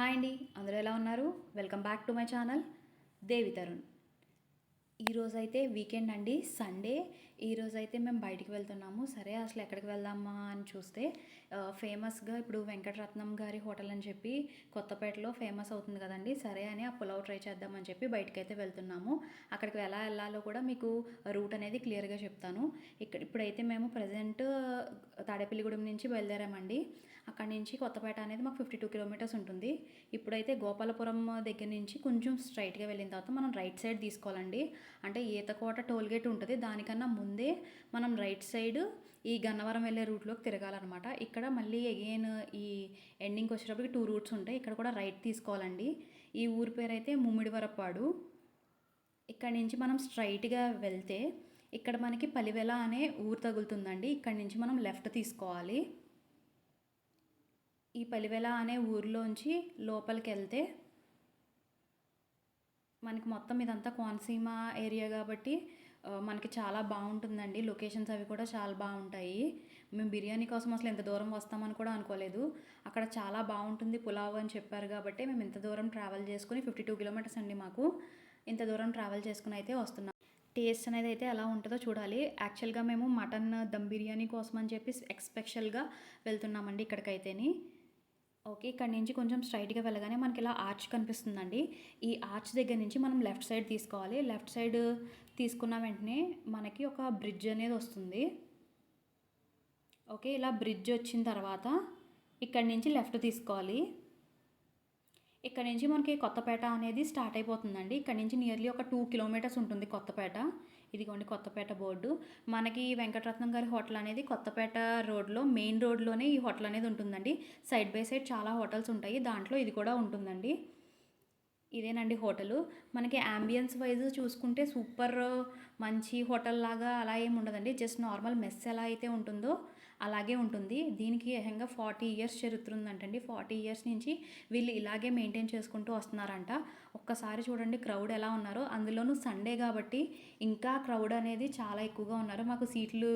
Hi అండి అందరూ ఎలా ఉన్నారు? Welcome back to my channel Devi Tarun ఈరోజు అయితే వీకెండ్ అండి సండే. ఈరోజు అయితే మేము బయటికి వెళ్తున్నాము. సరే అసలు ఎక్కడికి వెళ్దామా అని చూస్తే ఫేమస్గా ఇప్పుడు వెంకటరత్నం గారి హోటల్ అని చెప్పి కొత్తపేటలో ఫేమస్ అవుతుంది కదండి. సరే అని ఆ పులావ్ ట్రై చేద్దామని చెప్పి బయటికి అయితే వెళ్తున్నాము. అక్కడికి ఎలా వెళ్ళాలో కూడా మీకు రూట్ అనేది క్లియర్గా చెప్తాను. ఇక్కడ ఇప్పుడైతే మేము ప్రజెంట్ తాడేపల్లిగూడెం నుంచి బయలుదేరామండి. అక్కడి నుంచి కొత్తపేట అనేది మాకు ఫిఫ్టీ టూ కిలోమీటర్స్ ఉంటుంది. ఇప్పుడైతే గోపాలపురం దగ్గర నుంచి కొంచెం స్ట్రైట్గా వెళ్ళిన తర్వాత మనం రైట్ సైడ్ తీసుకోవాలండి. అంటే ఈతకోట టోల్గేట్ ఉంటుంది. దానికన్నా ముందే మనం రైట్ సైడ్ ఈ గన్నవరం వెళ్ళే రూట్లోకి తిరగాలన్నమాట. ఇక్కడ మళ్ళీ అగైన్ ఈ ఎండింగ్కి వచ్చేటప్పటికి టూ రూట్స్ ఉంటాయి. ఇక్కడ కూడా రైట్ తీసుకోవాలండి. ఈ ఊరి పేరు అయితే ముమ్మిడివరపాడు ఇక్కడ నుంచి మనం స్ట్రైట్గా వెళ్తే ఇక్కడ మనకి పలివెల అనే ఊరు తగులుతుందండి. ఇక్కడ నుంచి మనం లెఫ్ట్ తీసుకోవాలి. ఈ పలివెల అనే ఊర్లోంచి లోపలికి వెళ్తే మనకి మొత్తం ఇదంతా కోనసీమ ఏరియా కాబట్టి మనకి చాలా బాగుంటుందండి. లొకేషన్స్ అవి కూడా చాలా బాగుంటాయి. మేము బిర్యానీ కోసం అసలు ఇంత దూరం వస్తామని కూడా అనుకోలేదు. అక్కడ చాలా బాగుంటుంది పులావ్ అని చెప్పారు కాబట్టి మేము ఇంత దూరం ట్రావెల్ చేసుకుని ఫిఫ్టీ టూ కిలోమీటర్స్ అండి మాకు. ఇంత దూరం ట్రావెల్ చేసుకుని అయితే వస్తున్నాం. టేస్ట్ అనేది అయితే ఎలా ఉంటుందో చూడాలి. యాక్చువల్గా మేము మటన్ దమ్ బిర్యానీ కోసం అని చెప్పి ఎక్స్పెషల్గా వెళ్తున్నామండి ఇక్కడికైతేని. ఓకే ఇక్కడ నుంచి కొంచెం స్ట్రైట్గా వెళ్ళగానే మనకి ఇలా ఆర్చ్ కనిపిస్తుందండి. ఈ ఆర్చ్ దగ్గర నుంచి మనం లెఫ్ట్ సైడ్ తీసుకోవాలి. లెఫ్ట్ సైడ్ తీసుకున్న వెంటనే మనకి ఒక బ్రిడ్జ్ అనేది వస్తుంది. ఓకే ఇలా బ్రిడ్జ్ వచ్చిన తర్వాత ఇక్కడ నుంచి లెఫ్ట్ తీసుకోవాలి. ఇక్కడ నుంచి మనకి కొత్తపేట అనేది స్టార్ట్ అయిపోతుందండి. ఇక్కడ నుంచి నియర్లీ ఒక టూ కిలోమీటర్స్ ఉంటుంది కొత్తపేట. ఇదిగోండి కొత్తపేట బోర్డు. మనకి వెంకటరత్నం గారి హోటల్ అనేది కొత్తపేట రోడ్లో మెయిన్ రోడ్లోనే ఈ హోటల్ అనేది ఉంటుందండి. సైడ్ బై సైడ్ చాలా హోటల్స్ ఉంటాయి. దాంట్లో ఇది కూడా ఉంటుందండి. ఇదేనండి హోటలు. మనకి అంబియన్స్ వైజ్ చూసుకుంటే సూపర్ మంచి హోటల్ లాగా అలా ఏమి ఉండదండి. జస్ట్ నార్మల్ మెస్ ఎలా అయితే ఉంటుందో అలాగే ఉంటుంది. దీనికి ఏకంగా ఫార్టీ ఇయర్స్ చరిత్ర ఉందంటండి. ఫార్టీ ఇయర్స్ నుంచి వీళ్ళు ఇలాగే మెయింటైన్ చేసుకుంటూ వస్తున్నారంట. ఒక్కసారి చూడండి క్రౌడ్ ఎలా ఉన్నారో. అందులోనూ సండే కాబట్టి ఇంకా క్రౌడ్ అనేది చాలా ఎక్కువగా ఉన్నారు. మాకు సీట్లు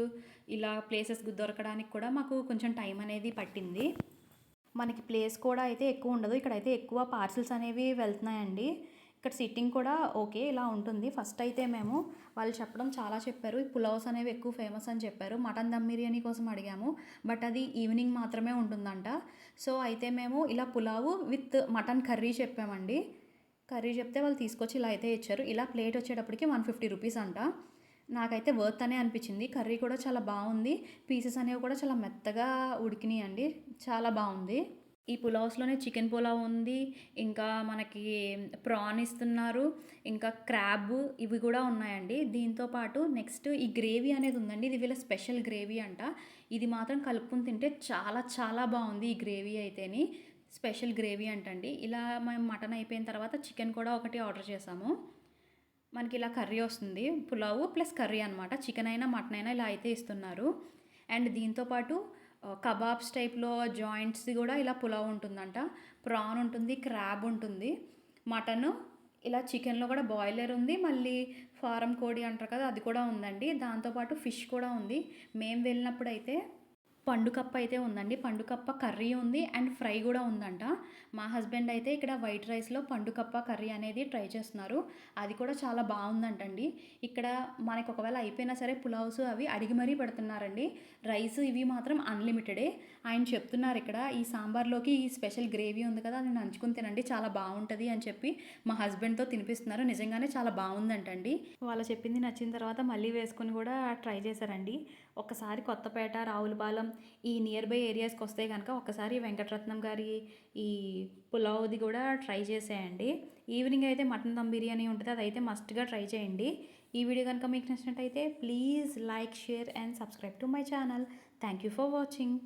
ఇలా ప్లేసెస్ దొరకడానికి కూడా మాకు కొంచెం టైం అనేది పట్టింది. మనకి ప్లేస్ కూడా అయితే ఎక్కువ ఉండదు. ఇక్కడైతే ఎక్కువ పార్సిల్స్ అనేవి వెళ్తున్నాయండి. ఇక్కడ సిట్టింగ్ కూడా ఓకే ఇలా ఉంటుంది. ఫస్ట్ అయితే మేము వాళ్ళు చెప్పడం చాలా చెప్పారు. ఈ పులావ్స్ అనేవి ఎక్కువ ఫేమస్ అని చెప్పారు. మటన్ దమ్ బిర్యానీ కోసం అడిగాము. బట్ అది ఈవినింగ్ మాత్రమే ఉంటుందంట. సో అయితే మేము ఇలా పులావు విత్ మటన్ కర్రీ చెప్పామండి. కర్రీ చెప్తే వాళ్ళు తీసుకొచ్చి ఇలా అయితే ఇచ్చారు. ఇలా ప్లేట్ వచ్చేటప్పటికి వన్ ఫిఫ్టీ రూపీస్ అంట. నాకైతే వర్త్ అనే అనిపించింది. కర్రీ కూడా చాలా బాగుంది. పీసెస్ అనేవి కూడా చాలా మెత్తగా ఉడికినాయి అండి చాలా బాగుంది. ఈ పులావ్స్లోనే చికెన్ పులావ్ ఉంది ఇంకా మనకి ప్రాన్ ఇస్తున్నారు ఇంకా క్రాబ్ ఇవి కూడా ఉన్నాయండి. దీంతో పాటు నెక్స్ట్ ఈ గ్రేవీ అనేది ఉందండి ఇది వీళ్ళ స్పెషల్ గ్రేవీ అంట. ఇది మాత్రం కలుపుకుని తింటే చాలా చాలా బాగుంది ఈ గ్రేవీ అయితేని. స్పెషల్ గ్రేవీ అంటండి. ఇలా మేము మటన్ అయిపోయిన తర్వాత చికెన్ కూడా ఒకటి ఆర్డర్ చేసాము. మనకి ఇలా కర్రీ వస్తుంది పులావ్ ప్లస్ కర్రీ అనమాట చికెన్ అయినా మటన్ అయినా ఇలా అయితే ఇస్తున్నారు. అండ్ దీంతోపాటు కబాబ్స్ టైప్లో జాయింట్స్ కూడా ఇలా పులావ్ ఉంటుందంట. ప్రాన్ ఉంటుంది క్రాబ్ ఉంటుంది. మటన్ ఇలా చికెన్లో కూడా బాయిలర్ ఉంది. మళ్ళీ ఫారం కోడి అంటారు కదా అది కూడా ఉందండి. దాంతోపాటు ఫిష్ కూడా ఉంది. మేము వెళ్ళినప్పుడు అయితే పండుకప్ప అయితే ఉందండి. పండుకప్ప కర్రీ ఉంది అండ్ ఫ్రై కూడా ఉందంట. మా హస్బెండ్ అయితే ఇక్కడ వైట్ రైస్లో పండుకప్ప కర్రీ అనేది ట్రై చేస్తున్నారు. అది కూడా చాలా బాగుందంటండి. ఇక్కడ మనకు ఒకవేళ అయిపోయినా సరే పులావ్స్ అవి అడిగి మరీ పెడుతున్నారండి. రైస్ ఇవి మాత్రం అన్లిమిటెడే. ఆయన చెప్తున్నారు ఇక్కడ ఈ సాంబార్లోకి ఈ స్పెషల్ గ్రేవీ ఉంది కదా అది నంచుకుని తినండి చాలా బాగుంటుంది అని చెప్పి మా హస్బెండ్తో తినిపిస్తున్నారు. నిజంగానే చాలా బాగుందంటండి. వాళ్ళు చెప్పింది నచ్చిన తర్వాత మళ్ళీ వేసుకొని కూడా ట్రై చేశారండి. ఒకసారి కొత్తపేట రావులపాలెం ఈ నియర్ బై ఏరియాస్కి వస్తే కనుక ఒకసారి వెంకటరత్నం గారి ఈ పులావ్ది కూడా ట్రై చేసేయండి. ఈవినింగ్ అయితే మటన్ దమ్ బిర్యానీ ఉంటుంది అదైతే మస్ట్గా ట్రై చేయండి. ఈ వీడియో కనుక మీకు నచ్చినట్టయితే please like share and subscribe to my channel thank you for watching